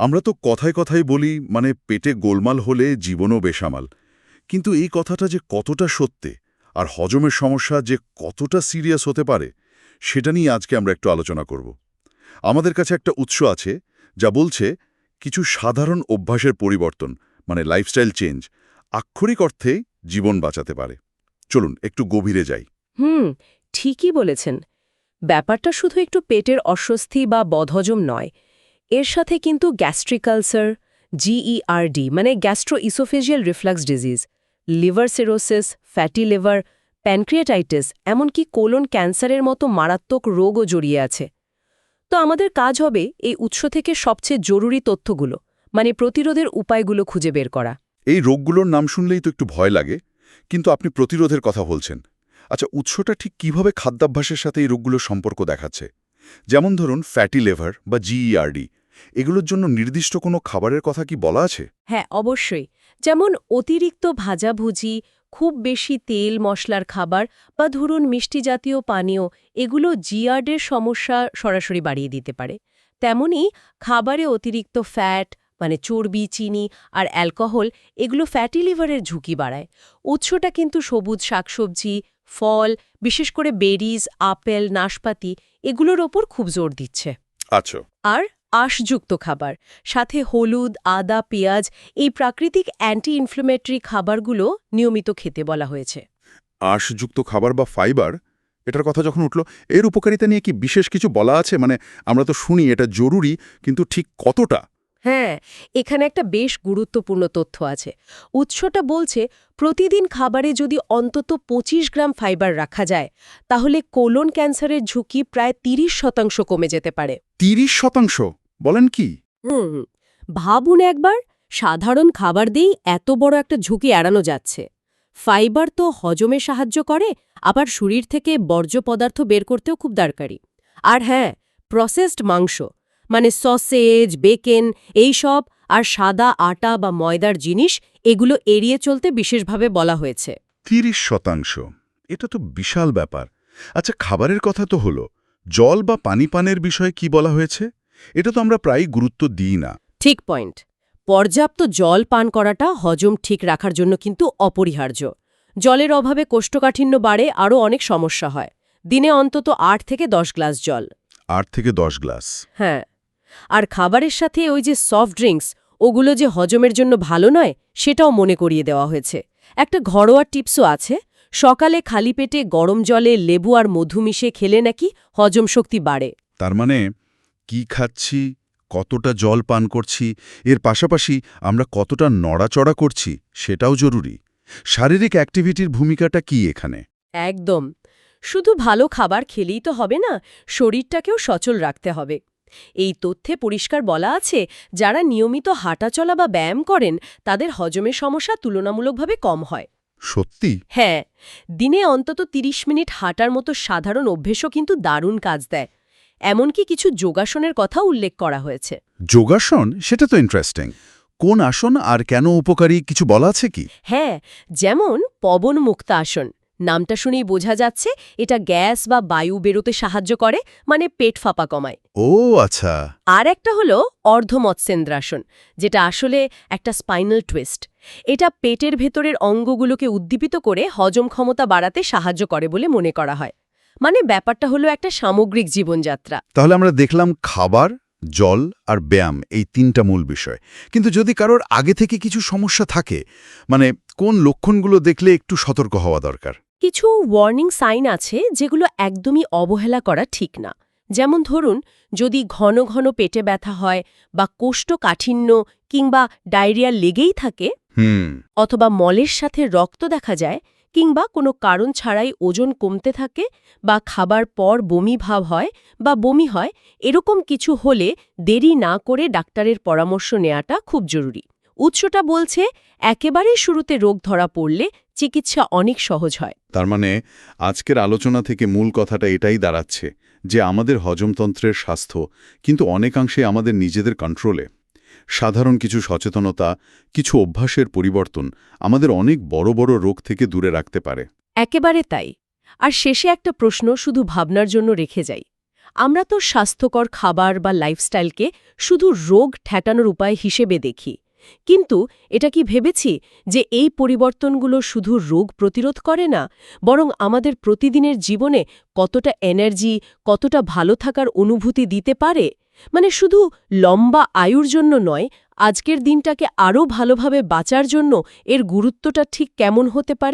আমরা তো কথায় কথায় বলি মানে পেটে গোলমাল হলে জীবনও বেসামাল। কিন্তু এই কথাটা যে কতটা সত্যি, আর হজমের সমস্যা যে কতটা সিরিয়াস হতে পারে, সেটা নিয়ে আজকে আমরা একটু আলোচনা করব। আমাদের কাছে একটা উৎস আছে, যা বলছে কিছু সাধারণ অভ্যাসের পরিবর্তন মানে লাইফস্টাইল চেঞ্জ আক্ষরিক অর্থে জীবন বাঁচাতে পারে। চলুন, একটু গভীরে যাই। হুম, ঠিকই বলেছেন। ব্যাপারটা শুধু একটু পেটের অস্বস্তি বা বদহজম নয় এর সাথে কিন্তু গ্যাস্ট্রিক আলসার জিইআরডি মানে gastro oesophageal reflux disease, liver cirrhosis, fatty liver, pancreatitis, এমনকি কোলন ক্যান্সারের মতো মারাত্মক রোগও জড়িয়ে আছে। তো আমাদের কাজ হবে এই উৎস থেকে সবচেয়ে জরুরি তথ্যগুলো মানে প্রতিরোধের উপায়গুলো খুঁজে বের করা। এই রোগগুলোর নাম শুনলেই তো একটু ভয় লাগে, কিন্তু আপনি প্রতিরোধের কথা বলছেন। আচ্ছা উৎসটা ঠিক কীভাবে খাদ্যাভ্যাসের সাথে এই রোগগুলোর সম্পর্ক দেখাচ্ছে? যেমন ধরুন, ফ্যাটি লেভার বা জিইআরডি এগুলোর জন্য নির্দিষ্ট কোনো খাবারের কথা কি বলা আছে? হ্যাঁ অবশ্যই। যেমন অতিরিক্ত ভাজাভুজি খুব বেশি তেল মশলার খাবার বা ধরুন মিষ্টি জাতীয় পানীয় এগুলো জিয়ার্ডের সমস্যা সরাসরি বাড়িয়ে দিতে পারে। তেমনি খাবারে অতিরিক্ত ফ্যাট মানে চর্বি চিনি আর অ্যালকোহল এগুলো ফ্যাটি লিভারের ঝুঁকি বাড়ায়। উৎসটা কিন্তু সবুজ শাকসবজি ফল বিশেষ করে বেরিজ আপেল নাশপাতি এগুলোর ওপর খুব জোর দিচ্ছে। আচ্ছা। আর আঁশযুক্ত খাবার সাথে হলুদ আদা পেঁয়াজ এই প্রাকৃতিক অ্যান্টি ইনফ্লেমেটরি খাবারগুলো নিয়মিত খেতে বলা হয়েছে। আঁশযুক্ত খাবার বা ফাইবার এটার কথা যখন উঠল এর উপকারিতা নিয়ে কি বিশেষ কিছু বলা আছে? মানে আমরা তো শুনি এটা জরুরি কিন্তু ঠিক কতটা? হ্যাঁ এখানে একটা বেশ গুরুত্বপূর্ণ তথ্য আছে। উৎসটা বলছে প্রতিদিন খাবারে যদি অন্তত ২৫ গ্রাম ফাইবার রাখা যায় তাহলে কোলন ক্যান্সারের ঝুঁকি প্রায় ৩০ শতাংশ কমে যেতে পারে। তিরিশ শতাংশ? বলেন কি? হুম ভাবুন একবার সাধারণ খাবার দিয়েই এত বড় একটা ঝুঁকি এড়ানো যাচ্ছে। ফাইবার তো হজমে সাহায্য করে আবার শরীর থেকে বর্জ্য পদার্থ বের করতেও খুব দরকারি। আর হ্যাঁ প্রসেসড মাংস মানে সসেজ বেকেন এই সব আর সাদা আটা বা ময়দার জিনিস এগুলো এড়িয়ে চলতে বিশেষভাবে বলা হয়েছে। তিরিশ শতাংশ। এটা তো বিশাল ব্যাপার। আচ্ছা খাবারের কথা তো হলো। জল বা পানি পানের বিষয়ে কি বলা হয়েছে? এটা তো আমরা প্রায়ই গুরুত্ব দিই না। ঠিক পয়েন্ট। পর্যাপ্ত জল পান করাটা হজম ঠিক রাখার জন্য কিন্তু অপরিহার্য। জলের অভাবে কোষ্ঠকাঠিন্য বাড়ে আরও অনেক সমস্যা হয়। দিনে অন্তত আট থেকে দশ গ্লাস জল। আট থেকে দশ গ্লাস। হ্যাঁ। আর খাবারের সাথে ওই যে সফট ড্রিঙ্কস ওগুলো যে হজমের জন্য ভালো নয় সেটাও মনে করিয়ে দেওয়া হয়েছে। একটা ঘরোয়া টিপসও আছে সকালে খালি পেটে গরম জলে লেবু আর মধু মিশে খেলে নাকি হজম শক্তি বাড়ে। তার মানে কি খাচ্ছি কতটা জল পান করছি এর পাশাপাশি আমরা কতটা নড়াচড়া করছি সেটাও জরুরি। শারীরিক অ্যাক্টিভিটির ভূমিকাটা কি এখানে? একদম। শুধু ভালো খাবার খেলেই তো হবে না শরীরটাকেও সচল রাখতে হবে। এই তথ্যে পরিষ্কার বলা আছে যারা নিয়মিত হাঁটাচলা বা ব্যায়াম করেন তাদের হজমের সমস্যা তুলনামূলকভাবে কম হয়। সত্যি? হ্যাঁ। দিনে অন্তত ৩০ মিনিট হাঁটার মতো সাধারণ অভ্যেসও কিন্তু দারুণ কাজ দেয়। এমনকি কিছু যোগাসনের কথা উল্লেখ করা হয়েছে। যোগাসন? সেটা তো ইন্টারেস্টিং কোন আসন আর কেন উপকারী কিছু বলা আছে কি? হ্যাঁ যেমন পবন মুক্ত আসন। নামটা শুনেই বোঝা যাচ্ছে এটা গ্যাস বা বায়ু বেরোতে সাহায্য করে মানে পেট ফাঁপা কমায়। ও আচ্ছা। আর একটা হলো অর্ধমৎসেন্দ্রাসন যেটা আসলে একটা স্পাইনাল টুইস্ট এটা পেটের ভেতরের অঙ্গগুলোকে উদ্দীপিত করে হজম ক্ষমতা বাড়াতে সাহায্য করে বলে মনে করা হয়। মানে ব্যাপারটা হলো একটা সামগ্রিক জীবনযাত্রা। তাহলে আমরা দেখলাম খাবার জল আর ব্যায়াম এই তিনটা মূল বিষয়। কিন্তু যদি কারোর আগে থেকে কিছু সমস্যা থাকে মানে কোন লক্ষণগুলো দেখলে একটু সতর্ক হওয়া দরকার? কিছু ওয়ার্নিং সাইন আছে যেগুলো একদমই অবহেলা করা ঠিক না। যেমন ধরুন যদি ঘন ঘন পেটে ব্যথা হয় বা কোষ্ঠকাঠিন্য কিংবা ডায়রিয়া লেগেই থাকে হুম। অথবা মলের সাথে রক্ত দেখা যায় কিংবা কোনো কারণ ছাড়াই ওজন কমতে থাকে বা খাবার পর বমি ভাব হয় বা বমি হয়, এরকম কিছু হলে দেরি না করে ডাক্তারের পরামর্শ নেওয়াটা খুব জরুরি। উৎসটা বলছে একেবারে শুরুতে রোগ ধরা পড়লে চিকিৎসা অনেক সহজ হয়। তার মানে আজকের আলোচনা থেকে মূল কথাটা এটাই দাঁড়াচ্ছে যে আমাদের হজমতন্ত্রের স্বাস্থ্য কিন্তু অনেকাংশে আমাদের নিজেদের কন্ট্রোলে সাধারণ কিছু সচেতনতা, কিছু অভ্যাসের পরিবর্তন আমাদের অনেক বড় বড় রোগ থেকে দূরে রাখতে পারে। একেবারে তাই। আর শেষে একটা প্রশ্ন শুধু ভাবনার জন্য রেখে যাই। আমরা তো স্বাস্থ্যকর খাবার বা লাইফস্টাইলকে শুধু রোগ ঠেকানোর উপায় হিসেবে দেখি। কিন্তু এটা কি ভেবেছি যে এই পরিবর্তনগুলো শুধু রোগ প্রতিরোধ করে না, বরং আমাদের প্রতিদিনের জীবনে কতটা এনার্জি কতটা ভালো থাকার অনুভূতি দিতে পারে? মানে শুধু লম্বা আয়ুর জন্য নয়, আজকের দিনটাকে আরও ভালোভাবে বাঁচার জন্য এর গুরুত্বটা ঠিক কেমন হতে পারে?